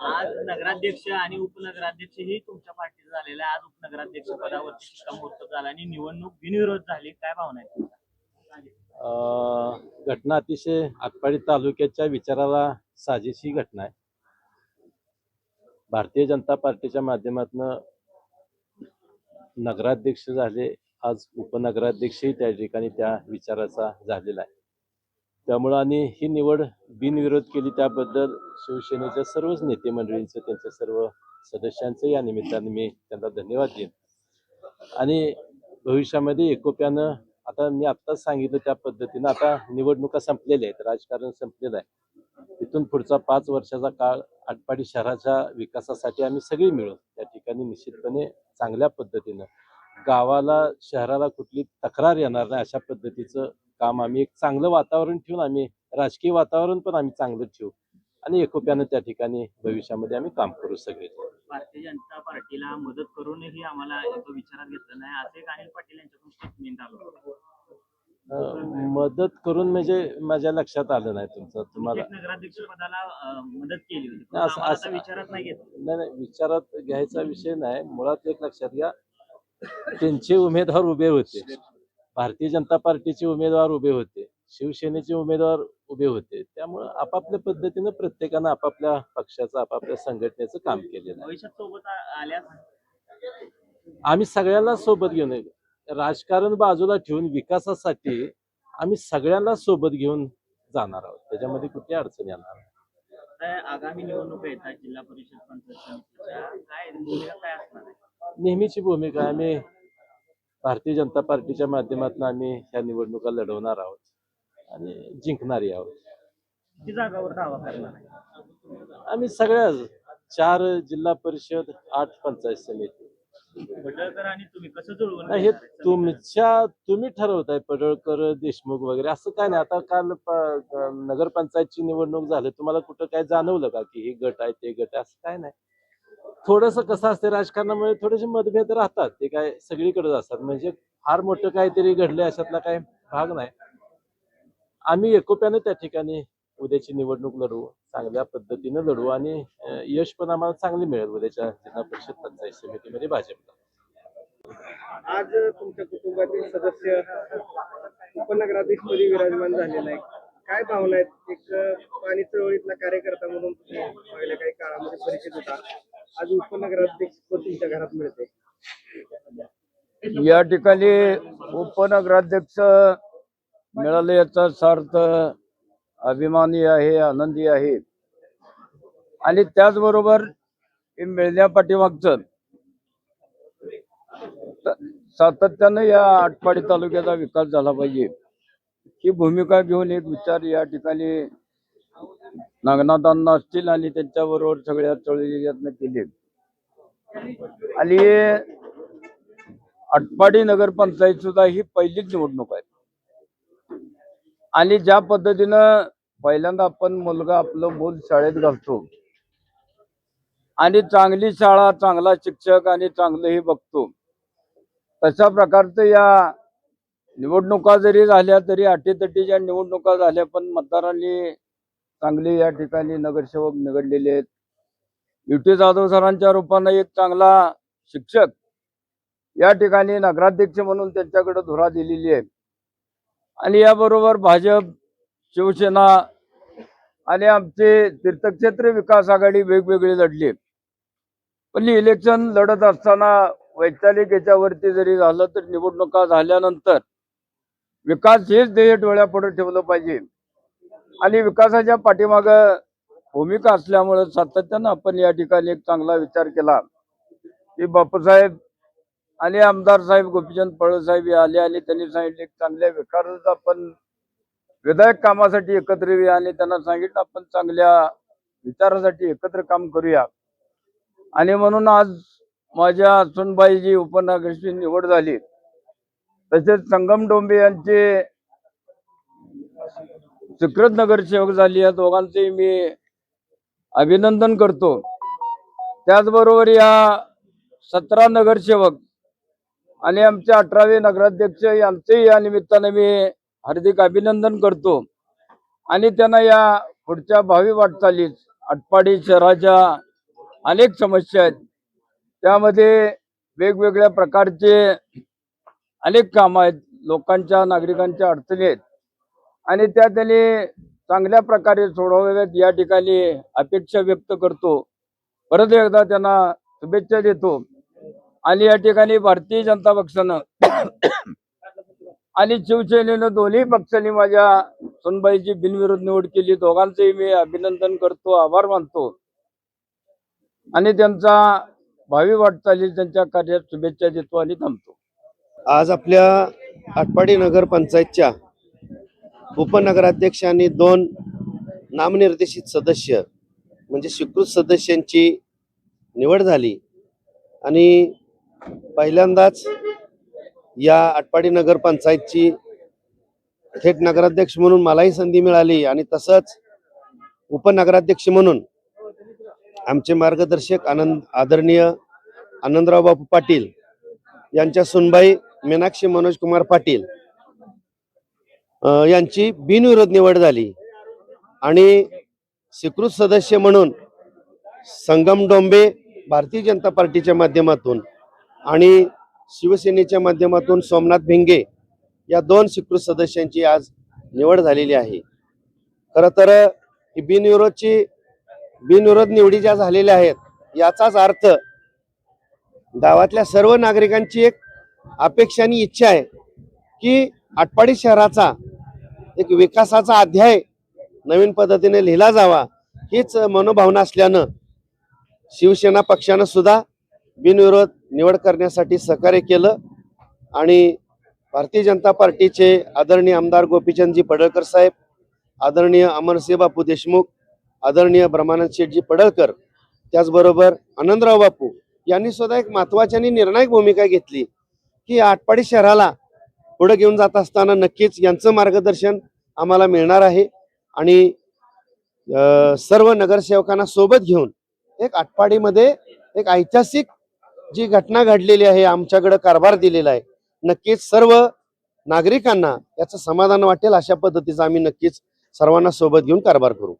आज नगराध्यक्ष आणि उपनगराध्यक्ष ही तुमच्या पार्टीचं झालेलं आहे आज उपनगराध्यक्ष पदावरती शिक्कामोर्तब झाला आणि निवडणूक बिनविरोध झाली. काय भावना आहे? तुमच्या? घटना अतिशय आटपाडी तालुक्याच्या विचाराला साजेशी घटना आहे. भारतीय जनता पार्टीच्या माध्यमातून नगराध्यक्ष झाले. आज उपनगराध्यक्षही त्या ठिकाणी त्या विचाराचा झालेला आहे. त्यामुळं आणि ही निवड बिनविरोध केली त्याबद्दल शिवसेनेच्या सर्वच नेते मंडळींचं त्यांच्या सर्व सदस्यांचं या निमित्ताने मी त्यांना धन्यवाद देईन. आणि भविष्यामध्ये एकोप्यानं आता मी आत्ताच सांगितलं त्या पद्धतीनं आता निवडणुका संपलेल्या आहेत राजकारण संपलेलं आहे. तिथून पुढचा पाच वर्षाचा काळ आटपाडी शहराच्या विकासासाठी आम्ही सगळी मिळून त्या ठिकाणी निश्चितपणे चांगल्या पद्धतीनं गावाला शहराला कुठली तक्रार येणार नाही अशा पद्धतीचं काम आम्ही एक चांगलं वातावरण ठेवून आम्ही राजकीय वातावरण पण आम्ही चांगलं ठेवू. आणि एकोप्यानं त्या ठिकाणी भविष्यामध्ये आम्ही काम करू सगळे. भारतीय जनता पार्टीला मदत करूनही आम्हाला विचारात घेतलं नाही. असं अनिल पाटील यांच्याकडून स्टेटमेंट आलं मदत करून म्हणजे माझ्या लक्षात आलं नाही तुमचं. तुम्हाला नगराध्यक्ष पदाला मदत केली होती. असं- विचारात नाही घेतलं. नाही नाही विचारात घ्यायचा विषय नाही. मुळात एक लक्षात घ्या त्यांचे उमेदवार उभे होते. भारतीय जनता पार्टीचे उमेदवार उभे होते. शिवसेनेचे उमेदवार उभे होते. त्यामुळं आपापल्या पद्धतीनं प्रत्येकानं आपापल्या पक्षाचं आपापल्या संघटनेचं काम केलेलं आहे. आम्ही सगळ्यांना सोबत घेऊन राजकारण बाजूला ठेवून विकासासाठी आम्ही सगळ्यांना सोबत घेऊन जाणार आहोत. त्याच्यामध्ये कुठली अडचण येणार आगामी निवडणुका येतात जिल्हा परिषद नेहमीची भूमिका आम्ही भारतीय जनता पार्टीच्या माध्यमातून आम्ही ह्या निवडणुका लढवणार आहोत आणि जिंकणारही आहोत. किती जागावर दावा करणार आहे? आम्ही सगळ्या चार जिल्हा परिषद आठ पंचायत समिती. पडळकर आणि तुम्ही कसं जुळवून नाही, हे? तुमच्या तुम्ही ठरवताय पडळकर देशमुख वगैरे. असं काय नाही. आता काल नगरपंचायतची निवडणूक झाली. तुम्हाला कुठं काय जाणवलं का की हे गट आहे ते गट आहे? असं काय नाही. थोडस कसं असते राजकारणामुळे थोडेसे मतभेद राहतात. ते काय सगळीकडेच असतात. म्हणजे फार मोठं काहीतरी घडलंय अशातला काय भाग नाही. आम्ही एकोप्याने त्या ठिकाणी उद्याची निवडणूक लढवू चांगल्या पद्धतीनं लढवू आणि यश पण आम्हाला चांगले मिळेल उद्याच्या जिल्हा परिषद पंचायत समितीमध्ये भाजपला. आज तुमच्या कुटुंबातील सदस्य उपनगराधीश विराजमान झालेला आहे काय भावना आहेत? एक पाणी चळवळीतला कार्यकर्ता म्हणून पहिल्या काही काळामध्ये परिचित होता. आज उपनगराध्यक्ष पद तुमच्या घरात मिळते? या ठिकाणी उपनगराध्यक्ष मिळाले याचा सार्थ अभिमानी आहे आनंदी आहे. आणि त्याचबरोबर हे मिळण्यापाठीमागचं सातत्यानं या आटपाडी तालुक्याचा विकास झाला पाहिजे. ही भूमिका घेऊन एक विचार या ठिकाणी नागनाथांना असतील आणि त्यांच्याबरोबर सगळ्या चळवळीतनं केले. आणि आटपाडी नगरपंचायत सुद्धा ही पहिलीच निवडणूक आहे. आणि ज्या पद्धतीनं पहिल्यांदा आपण मुलगा आपलं मूल शाळेत घालतो. आणि चांगली शाळा चांगला शिक्षक आणि चांगलंही बघतो. तशा प्रकारचं या निवडणुका जरी झाल्या तरी अटीतटीच्या निवडणुका झाल्या पण मतदारांनी चांगले या ठिकाणी नगरसेवक निवडलेले आहेत. युटी जाधव सरांच्या रूपानं एक चांगला शिक्षक या ठिकाणी नगराध्यक्ष म्हणून त्यांच्याकडे धुरा दिलेली आहे. आणि याबरोबर भाजप शिवसेना आणि आमचे तीर्थक्षेत्र विकास आघाडी वेगवेगळी लढली पण इलेक्शन लढत असताना वैचारिक याच्यावरती जरी झालं तर निवडणुका झाल्यानंतर विकास हेच ध्येय डोळ्यापुढे ठेवलं पाहिजे. आणि विकासाच्या पाठीमाग भूमिका असल्यामुळे सातत्यानं आपण या ठिकाणी एक चांगला विचार केला. की बापूसाहेब आणि आमदार साहेब गोपीचंद पळसाहेब हे आले आणि त्यांनी सांगितले चांगल्या विकासाचा आपण विधायक कामासाठी एकत्र येऊया आणि त्यांना सांगितलं आपण चांगल्या विचारासाठी एकत्र काम करूया. आणि म्हणून आज माझ्या सुनबाई उपनगरची निवड झाली. तसेच संगम डोंबे यांचे सुकृत नगरसेवक झाली या दोघांचे मी अभिनंदन करतो. त्याचबरोबर या सतरा नगरसेवक आणि आमचे अठरावे नगराध्यक्ष यांचेही या निमित्ताने मी हार्दिक अभिनंदन करतो. आणि त्यांना या पुढच्या भावी वाटचालीत आटपाडी शहराच्या अनेक समस्या आहेत. त्यामध्ये वेगवेगळ्या प्रकारचे अनेक कामं आहेत. लोकांच्या नागरिकांच्या अडचणी आहेत. आणि त्या त्यांनी चांगल्या प्रकारे सोडवाव्यात या ठिकाणी अपेक्षा व्यक्त करतो. परत एकदा त्यांना शुभेच्छा देतो. आणि या ठिकाणी भारतीय जनता पक्षानं आणि शिवसेनेनं दोन्ही पक्षांनी माझ्या सुनबाईची बिनविरोध निवड केली. दोघांचंही मी अभिनंदन करतो आभार मानतो. आणि त्यांचा भावी वाटचाली त्यांच्या कार्यात शुभेच्छा देतो आणि थांबतो. आज आपल्या आटपाडी नगर पंचायतच्या उपनगराध्यक्ष आणि दोन नामनिर्देशित सदस्य म्हणजे स्वीकृत सदस्यांची निवड झाली. आणि पहिल्यांदाच या आटपाडी नगर पंचायतची थेट नगराध्यक्ष म्हणून मलाही संधी मिळाली आणि तसंच उपनगराध्यक्ष म्हणून आमचे मार्गदर्शक आनंद आदरणीय आनंदराव बापू पाटील यांच्या सुनबाई मीनाक्षी मनोज कुमार पाटील यांची बिनविरोध निवड झाली. आणि स्वीकृत सदस्य म्हणून संगम डोंबे भारतीय जनता पार्टीच्या माध्यमातून आणि शिवसेनेच्या माध्यमातून सोमनाथ भिंगे या दोन स्वीकृत सदस्यांची आज निवड झालेली आहे. खरं तर ही बिनविरोधची बिनविरोध निवडी ज्या झालेल्या आहेत याचाच अर्थ गावातल्या सर्व नागरिकांची एक अपेक्षा आणि इच्छा आहे की आटपाडी शहराचा एक विकासाचा अध्याय नवीन पद्धतीने लिहिला जावा हीच मनोभावना असल्यानं शिवसेना पक्षानं सुद्धा बिनविरोध निवड करण्यासाठी सहकार्य केलं आणि भारतीय जनता पार्टीचे आदरणीय आमदार गोपीचंदजी पडळकर साहेब आदरणीय अमरसिंह बापू देशमुख आदरणीय ब्रह्मानंद शेठजी पडळकर त्याचबरोबर आनंदराव बापू यांनी सुद्धा एक महत्वाची आणि निर्णायक भूमिका घेतली की आटपाडी शहराला पुढे घेऊन जात असताना नक्कीच यांचं मार्गदर्शन आम्हाला मिळणार आहे. आणि सर्व नगरसेवकांना सोबत घेऊन एक आटपाडीमध्ये एक ऐतिहासिक जी घटना घडलेली आहे आमच्याकडे कारभार दिलेला आहे नक्कीच सर्व नागरिकांना याचं समाधान वाटेल अशा पद्धतीचा आम्ही नक्कीच सर्वांना सोबत घेऊन कारभार करू.